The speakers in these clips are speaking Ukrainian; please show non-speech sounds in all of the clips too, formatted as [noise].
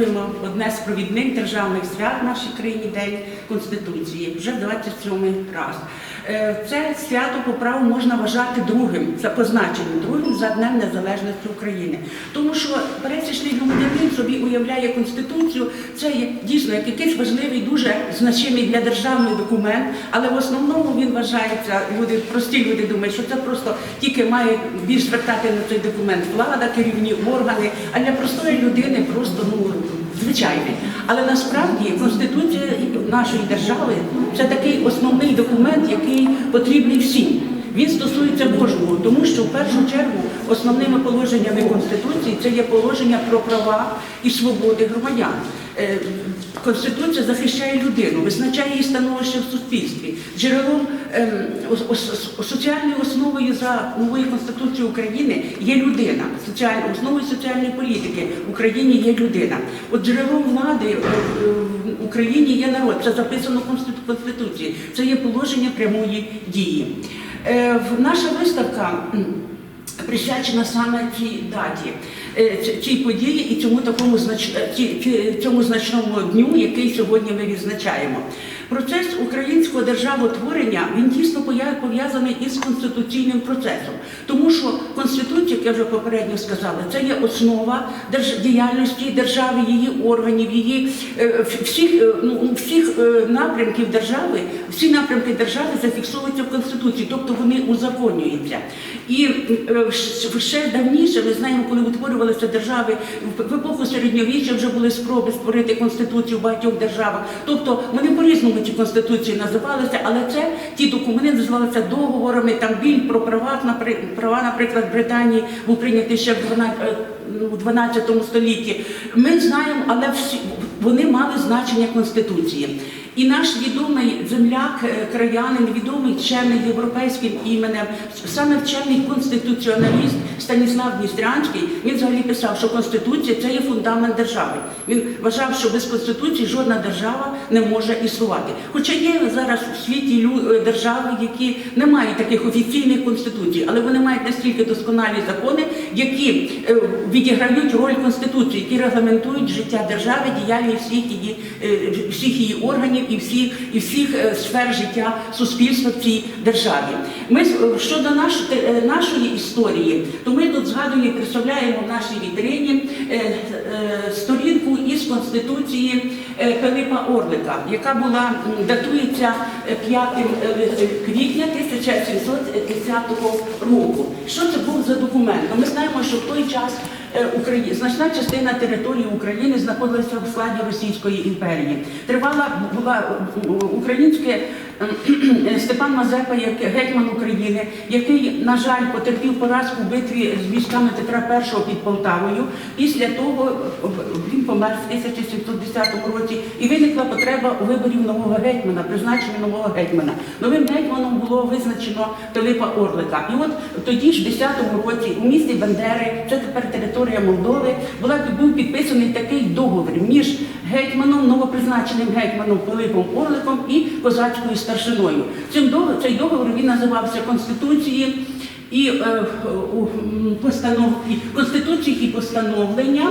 святкуємо одне з провідних державних свят в нашій країні День Конституції вже 27 раз. Е, Це свято по праву можна вважати другим, за позначенням другим за Днем Незалежності України. Тому що пересічний громадянин собі уявляє Конституцію, це є дійсно як якийсь важливий, дуже значимий для державний документ, але в основному він вважається, люди, прості люди думають, що це просто тільки має більш звертати на цей документ влада, керівні органи, а для простої людини просто ну звичайний. Але насправді Конституція нашої держави це такий основний документ, який потрібний всім. Він стосується кожного, тому що в першу чергу основними положеннями Конституції це є положення про права і свободи громадян. Е, Конституція захищає людину, визначає її становище в суспільстві. Джерелом ос- соціальною основою за новою Конституцією України є людина. Основою соціальної політики в Україні є людина. От джерелом влади е, е, в Україні є народ. Це записано в Конституції. Це є положення прямої дії. Е, Наша виставка. присвячена саме цій даті, е, цій події і цьому такому знач... е, цьому значному дню, який сьогодні ми відзначаємо. Процес українського державотворення він тісно пов'язаний із конституційним процесом, тому що конституція, як я вже попередньо сказала, це є основа діяльності держави, її органів, її е, всіх, е, ну, всіх е, напрямків держави, всі напрямки держави зафіксовуються в конституції, тобто вони узаконюються. І ще давніше, ми знаємо, коли утворювалися держави в епоху середньовіччя вже були спроби створити конституцію в багатьох державах. Тобто вони по-різному ці конституції називалися, але це ті документи називалися договорами. Там біль про права, наприклад, права, наприклад, Британії був прийнятий ще в 12, е, ну, в 12 столітті. Ми знаємо, але всі вони мали значення конституції. І наш відомий земляк, е, краянин, відомий вчений європейським іменем, саме вчений конституціоналіст Станіслав Дністрянський, він взагалі писав, що Конституція це є фундамент держави. Він вважав, що без Конституції жодна держава не може існувати. Хоча є зараз у світі е, держави, які не мають таких офіційних конституцій, але вони мають настільки досконалі закони, які е, відіграють роль Конституції, які регламентують життя держави, діяльність всіх її, всіх її органів і всіх, і всіх е, сфер життя суспільства в цій державі. Ми з- щодо наш, е, нашої історії, то ми тут згадуємо представляємо в нашій вітрині е, е, сторінку із Конституції е, Пилипа Орлика, яка була датується е, 5 е, квітня 1710 року. Що це був за документ? Ну, Ми знаємо, що в той час е, Украї... значна частина території України знаходилася в складі Російської імперії. Тривала була е, українське е, [clears throat] Степан Мазепа, як гетьман України, який, на жаль, потерпів поразку в битві з військами Петра І під Полтавою. Після того е, він помер в 1710 році і виникла потреба виборів нового гетьмана, призначення нового гетьмана. Новим гетьманом було визначено Пилипа Орлика. І от тоді ж, в 10-му році, у місті Бандери, це тепер територія Молдови, була був підписаний такий договір між гетьманом, новопризначеним гетьманом Пилипом Орликом і козацькою старшиною. Цим цей договор він називався Конституції і е, постанов конституції і постановлення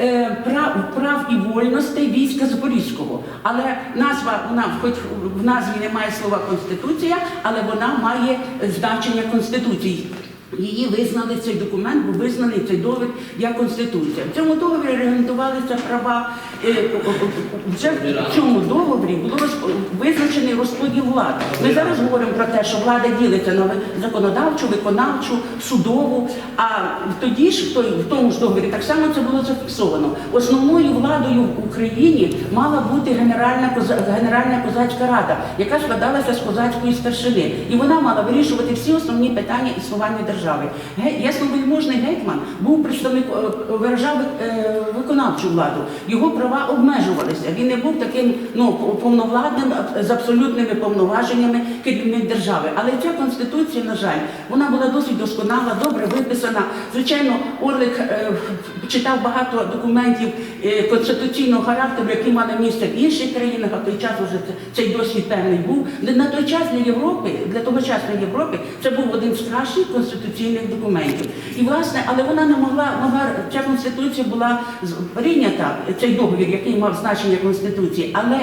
е, прав, прав і вольностей війська Запорізького. Але назва вона, хоч в назві немає слова конституція, але вона має значення конституції. Її визнали цей документ, був визнаний цей договір як конституція. В цьому договорі регламентувалися права. е, о- о- Вже в цьому договорі було визначений розподіл влади. Ми зараз говоримо про те, що влада ділиться на законодавчу, виконавчу, судову. А тоді ж той- в тому ж договорі так само це було зафіксовано. Основною владою в Україні мала бути генеральна генеральна козацька рада, яка складалася з козацької старшини, і вона мала вирішувати всі основні питання існування держави. Ге- Ясновельможний гетьман був представник, е, виражав е, виконавчу владу. Його права обмежувалися. Він не був таким ну повновладним з абсолютними повноваженнями керівник держави. Але ця конституція, на жаль, вона була досить досконала, добре виписана. Звичайно, Орлик е, читав багато документів конституційного характеру, які мали місце в інших країнах, а той час це- цей досвід певний був. На той час для Європи, для тогочасної Європи, це був один з кращих конституційних конституційних документів. І власне, але вона не могла, могла ця конституція була прийнята, цей договір, який мав значення конституції, але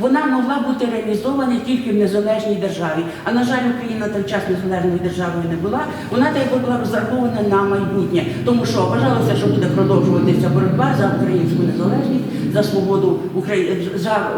вона могла бути реалізована тільки в незалежній державі. А на жаль, Україна на той час незалежною державою не була. Вона так була розрахована на майбутнє, тому що вважалося, що буде продовжуватися боротьба за українську незалежність, за свободу України, за,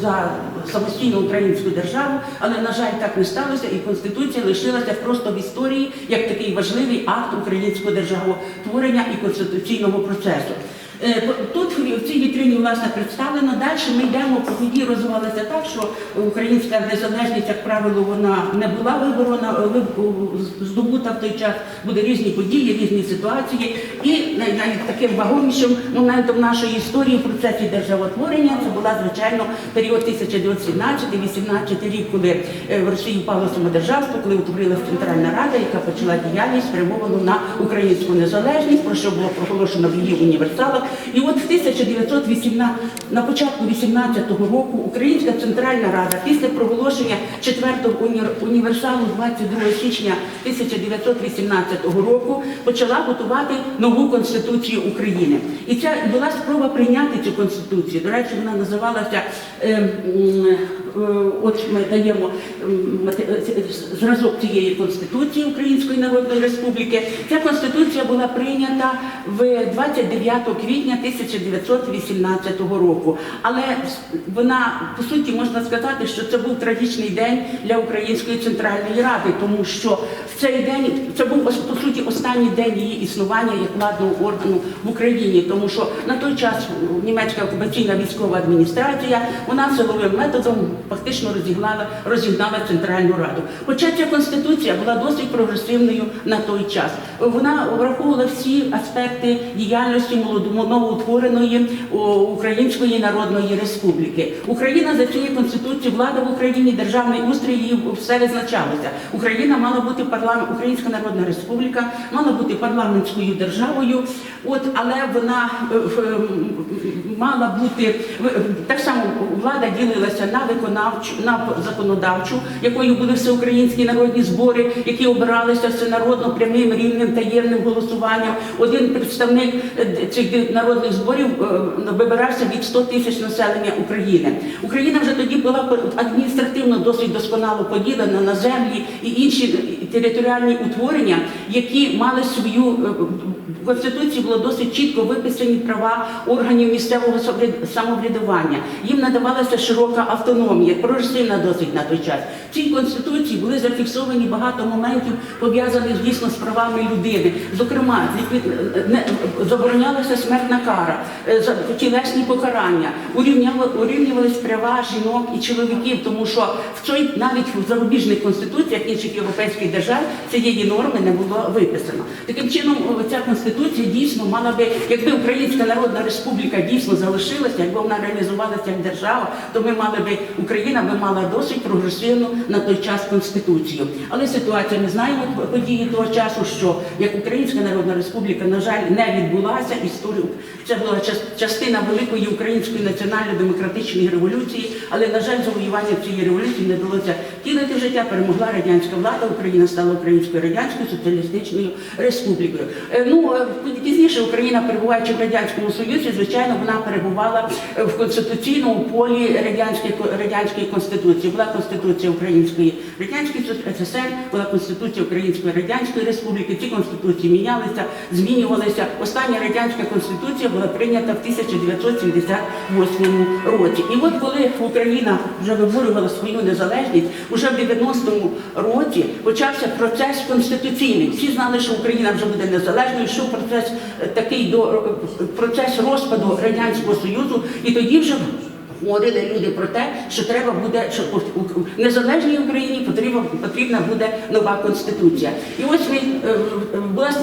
за самостійну українську державу. Але на жаль, так не сталося, і конституція лишилася просто в історії як такий важливий акт українського державотворення і конституційного процесу. Е, Тут в цій вітрині власне представлено. Далі ми йдемо по ході розвивалося так, що українська незалежність, як правило, вона не була виборона, е, здобута в той час. Буде різні події, різні ситуації. І най- таким вагомішим моментом нашої історії в процесі державотворення це була звичайно період 1917-18 рік, коли е, в Росії впало самодержавство, коли утворилася Центральна Рада, яка почала діяльність спрямовану на українську незалежність, про що було проголошено в її універсалах. І от в 1918, на початку 18-го року Українська Центральна Рада після проголошення 4-го універсалу 22 січня 1918 року почала готувати нову конституцію України. І ця була спроба прийняти цю конституцію. До речі, вона називалася е, е, от ми даємо е, зразок цієї конституції Української Народної Республіки. Ця конституція була прийнята в 29 квітня 1918 року. Але вона по суті можна сказати, що це був трагічний день для Української центральної ради, тому що в цей день це був по суті останній день її існування як владного органу в Україні, тому що на той час німецька окупаційна військова адміністрація вона силовим методом фактично розігнала, розігнала центральну раду. Хоча ця конституція була досить прогресивною на той час. Вона враховувала всі аспекти діяльності новоутвореної Української Народної Республіки. Україна за цією конституцією влада в Україні, державний устрій її все визначалося. Україна мала бути парламент, Українська Народна Республіка мала бути парламентською державою. От але вона е, в- м, мала бути так само влада ділилася на виконавчу, на законодавчу, якою були всеукраїнські народні збори, які обиралися всенародно прямим рівним таємним голосуванням. Один представник е, цих народних зборів е, вибирався від 100 тисяч населення України. Україна вже тоді була адміністративно досить досконало поділена на землі і інші територіальні утворення, які мали свою е, в конституції було досить чітко виписані права органів місцевого самоврядування. Їм надавалася широка автономія, прогресивна досить на той час. В цій конституції були зафіксовані багато моментів пов'язаних дійсно з правами людини. Зокрема, заборонялася смертна кара, е, тілесні покарання, урівнювались права жінок і чоловіків, тому що в цій навіть в зарубіжних конституціях інших європейських держав цієї норми не було виписано. Таким чином, ця конституція дійсно мала би, якби Українська Народна Республіка дійсно залишилася, якби вона реалізувалася як держава, то ми мали би Україна би мала досить прогресивну на той час конституцію. Але ситуація ми знаємо події того часу, що як Українська Народна Республіка, на жаль, не відбулася. Історію це була частина великої української національно-демократичної революції, але на жаль, завоювання цієї революції не вдалося втілити життя. Перемогла радянська влада. Україна стала Українською радянською соціалістичною республікою. Е, Ну е, пізніше Україна, перебуваючи в радянському союзі, звичайно, вона перебувала е, в конституційному полі радянської радянської конституції. Була конституція Української радянської СССР, була конституція Української радянської республіки. Ці конституції мінялися, змінювалися. Остання радянська конституція була прийнята в 1978 році. І от коли Україна вже виборювала свою незалежність, уже в 90-му році почався процес конституційний. Всі знали, що Україна вже буде незалежною, що процес е, такий до е, процес розпаду радянського союзу, і тоді вже. Говорили люди про те, що треба буде, що у незалежній Україні потрібна, потрібна буде нова конституція. І ось ми е,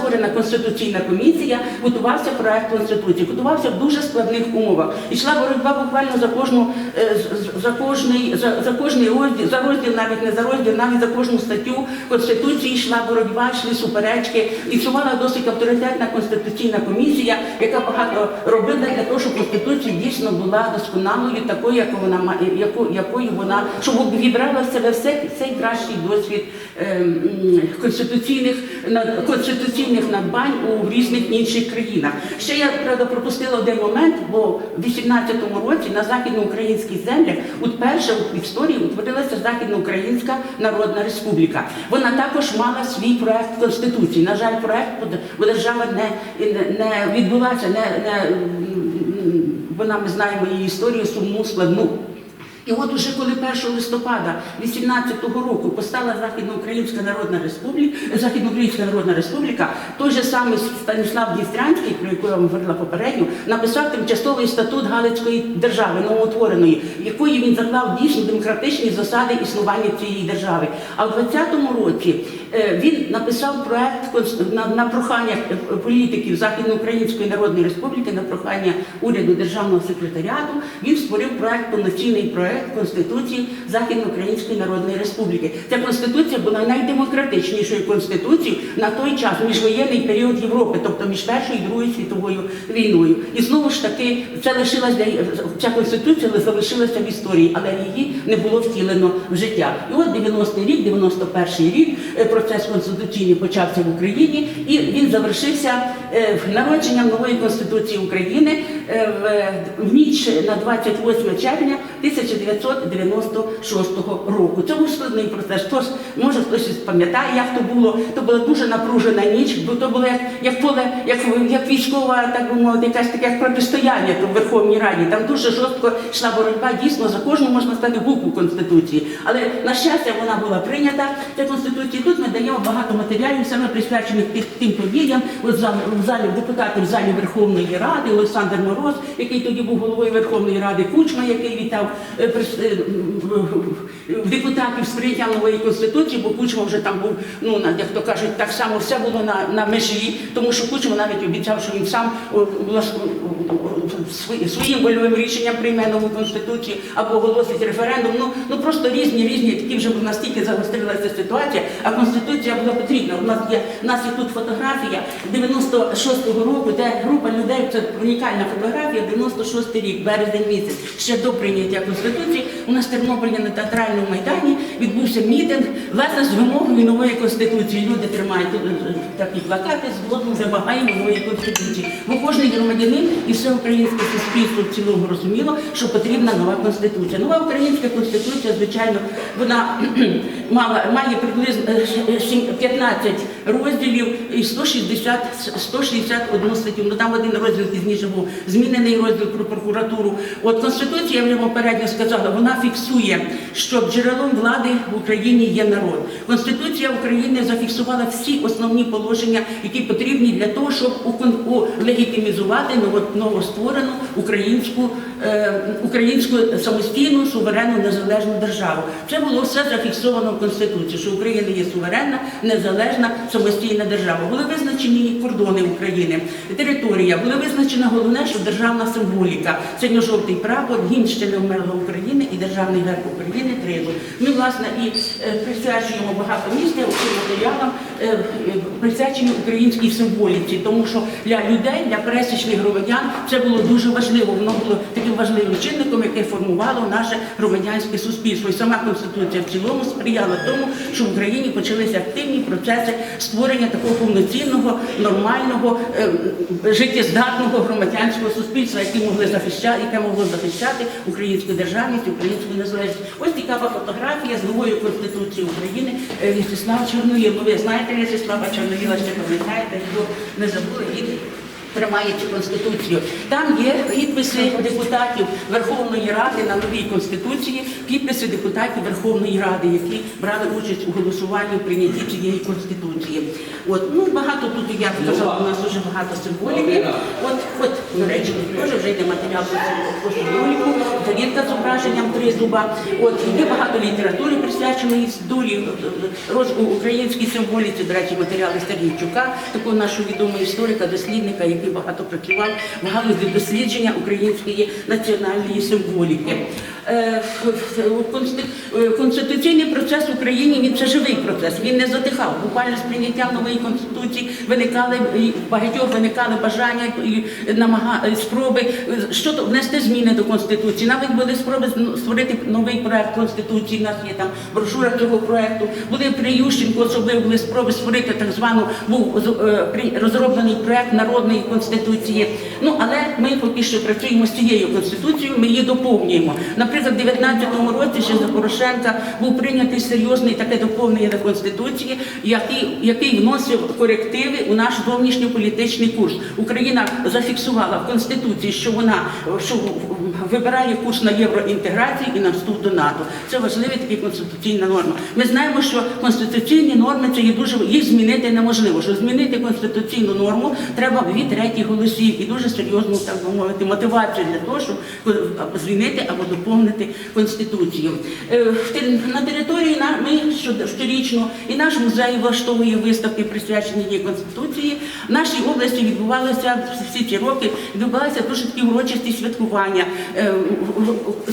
створена конституційна комісія, готувався проект конституції, готувався в дуже складних умовах. Ішла боротьба буквально за кожну е, за кожний за, за кожний розділ, за розділ, навіть не за розділ, навіть за кожну статтю конституції йшла боротьба, йшли суперечки. Існувала досить авторитетна конституційна комісія, яка багато робила для того, щоб конституція дійсно була досконалою такою, яку вона ма- яку, якою вона, щоб вібрала в себе все цей кращий досвід е, м, конституційних над- надбань у різних інших країнах. Ще я правда пропустила один момент, бо в 18-му році на західноукраїнських землях вперше в історії утворилася Західноукраїнська Народна Республіка. Вона також мала свій проект конституції. На жаль, проект держава не, не, не відбулася, не, не вона ми знаємо її історію сумну, складну. І от уже коли 1 листопада 18-го року постала Західноукраїнська Народна Республіка, Західноукраїнська Народна Республіка, той же самий Станіслав Дністрянський, про яку я вам говорила попередньо, написав тимчасовий статут Галицької держави, новоутвореної, в якої він заклав дійсно демократичні засади існування цієї держави. А в 20-му році е, він написав проект на, прохання політиків Західноукраїнської Народної Республіки, на прохання уряду державного секретаріату. Він створив проект повноцінний проект Конституції Західноукраїнської Народної Республіки. Ця конституція була найдемократичнішою конституцією на той час, міжвоєнний період Європи, тобто між Першою і Другою світовою війною. І знову ж таки, це лишилась ця конституція залишилася в історії, але її не було втілено в життя. І от 90-й рік, 91-й рік е, процес конституційний почався в Україні, і він завершився е, народженням нової конституції України е, в, ніч на 28 червня 1996 року. Це був складний процес. Хтось може хтось пам'ятає, як то було. То була дуже напружена ніч, бо то було як, як поле, як, як військова, так би мовити, якась таке як протистояння в Верховній Раді. Там дуже жорстко йшла боротьба дійсно за кожну можна сказати букву конституції. Але на щастя вона була прийнята. Ця конституція. Тут ми даємо багато матеріалів, саме присвячених тих- тим подіям. От в залі депутати в залі Верховної Ради, Олександр Мороз, який тоді був головою Верховної Ради, Кучма, який вітав е, депутатів сприйняття нової конституції, бо Кучма вже там був, ну як то кажуть, так само все було на, на межі, тому що Кучма навіть обіцяв, що він сам влас- свої- своїм вольовим рішенням прийме нову конституцію або оголосить референдум. Ну, ну просто різні, різні, такі вже настільки загострилася ситуація, а конституція була потрібна. У нас є, у нас є тут фотографія 96-го року, де група людей, це унікальна фотографія, 96-й рік, березень місяць, ще до прийняття конституції. У нас Тернополі на театральному майдані відбувся мітинг власне з вимогою нової конституції. Люди тримають е, такі плакати згодом вимагаємо нової конституції. Бо кожен громадянин і все українське суспільство в цілому розуміло, що потрібна нова конституція. Нова українська конституція, звичайно, вона [clears throat] мала має приблизно е, сім- 15 розділів і 160, 161 статтю. Ну там один розділ пізніше був змінений розділ про прокуратуру. От конституція, я вже попередньо сказала, вона фіксує, що джерелом влади в Україні є народ. Конституція України зафіксувала всі основні положення, які потрібні для того, щоб легітимізувати новостворену українську, е, українську самостійну суверенну незалежну державу. Це було все зафіксовано в Конституції, що Україна є суверенна, незалежна, самостійна держава. Були визначені кордони України, територія, були визначена головне, що державна символіка, синьо-жовтий прапор, не вмерла України і державний герб України тризуб. Ми, власне, і е, присвячуємо багато місця цим матеріалам, присвячені українській символіці, тому що для людей, для пересічних громадян це було дуже важливо. Воно було таким важливим чинником, яке формувало наше громадянське суспільство. І сама конституція в цілому сприяла тому, що в Україні почалися активні процеси створення такого повноцінного, нормального, е, життєздатного громадянського суспільства, яке могли захищати, яке могло захищати українську державність, українську незалежність. Ось цікава фотографія з новою конституцією України е, В'ячеслава Чорновіла. Ну, ви знаєте В'ячеслава Чорновіла, ще пам'ятаєте, хто не забули він тримає цю конституцію. Там є підписи депутатів Верховної Ради на новій конституції, підписи депутатів Верховної Ради, які брали участь у голосуванні в прийнятті цієї конституції. От ну багато тут я сказала, у нас дуже багато символіки. От, от речі, теж вже йде матеріал по символіку, тарілка з зображенням тризуба. От є багато літератури присвяченої долі розвитку українській символіці. До речі, матеріали Сергійчука, такого нашого відомого історика, дослідника, який багато працював в галузі дослідження української національної символіки. Е, е, Конституційний процес в Україні він це живий процес. Він не затихав. Буквально з прийняттям нової конституції виникали багатьох виникали бажання і намага спроби е, що то внести зміни до конституції. Навіть були спроби створити новий проект конституції. У нас є там брошура цього проекту. Були при Ющенку особливо були спроби створити так звану був розроблений проект народної конституції. Ну але ми поки що працюємо з цією конституцією. Ми її доповнюємо. Наприклад, в 19-му році ще за Порошенка був прийнятий серйозний таке доповнення до конституції, який, який вносив корективи у наш зовнішньополітичний курс. Україна зафіксувала в конституції, що вона що вибирає курс на євроінтеграцію і на вступ до НАТО. Це важлива така конституційна норма. Ми знаємо, що конституційні норми це є дуже їх змінити неможливо. Що змінити конституційну норму треба дві треті голосів і дуже серйозну, так би мовити, мотивацію для того, щоб змінити або доповнити конституцію. Е, На території ми щорічно і наш музей влаштовує виставки, присвячені її конституції. В нашій області відбувалися всі ці роки. Відбувалися дуже такі урочисті святкування, е,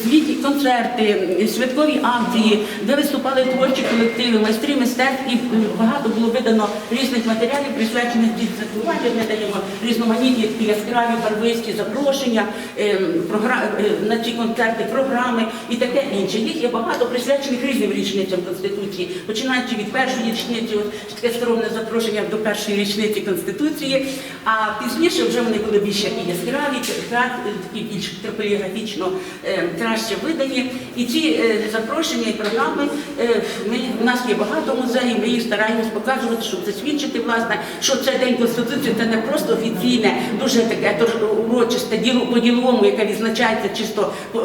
звіті, концерти, святкові акції, де виступали творчі колективи, майстри мистецтв і е, багато було видано різних матеріалів, присвячених цим святкуванням. Ми даємо різноманітні яскраві барвисті запрошення на ці концерти, програми і таке інше. Їх є багато присвячених різним річницям Конституції, починаючи від першої річниці, ось таке скромне запрошення до першої річниці Конституції, а пізніше вже вони були більше і яскраві, такі більш поліграфічно е, краще видані. І ці е, запрошення і програми е, ми у нас є багато музеїв. Ми їх стараємось показувати, щоб засвідчити власне, що це день конституції це не просто офіційне, дуже таке урочисте діло по діловому, яке відзначається чисто е,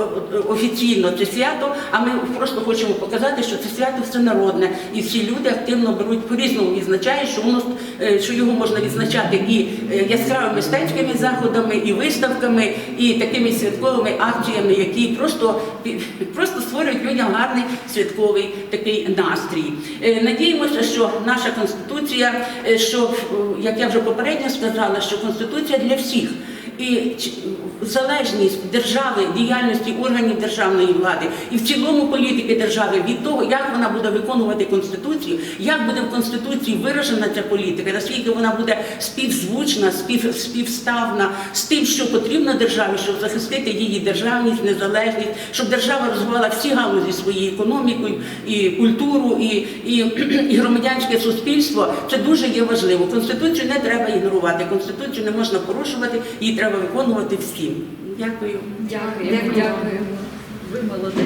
офіційно це свято. А ми просто хочемо показати, що це свято всенародне, і всі люди активно беруть по-різному відзначають, що воно е, що його можна відзначати і е, яскравими мистецькими заходами, і виставками, і такими святковими акціями, які просто просто створюють людям гарний святковий такий настрій. Е, Надіємося, що наша конституція, що як я вже попередньо сказала, що конституція для всіх. І залежність держави, діяльності органів державної влади і в цілому політики держави від того, як вона буде виконувати конституцію, як буде в конституції виражена ця політика, наскільки вона буде співзвучна, спів, співставна з тим, що потрібно державі, щоб захистити її державність, незалежність, щоб держава розвивала всі галузі своєї економіки, і культуру, і, і, і громадянське суспільство. Це дуже є важливо. Конституцію не треба ігнорувати. Конституцію не можна порушувати, її треба виконувати всім. Дякую. Дякую. Дякую. Ви молодець.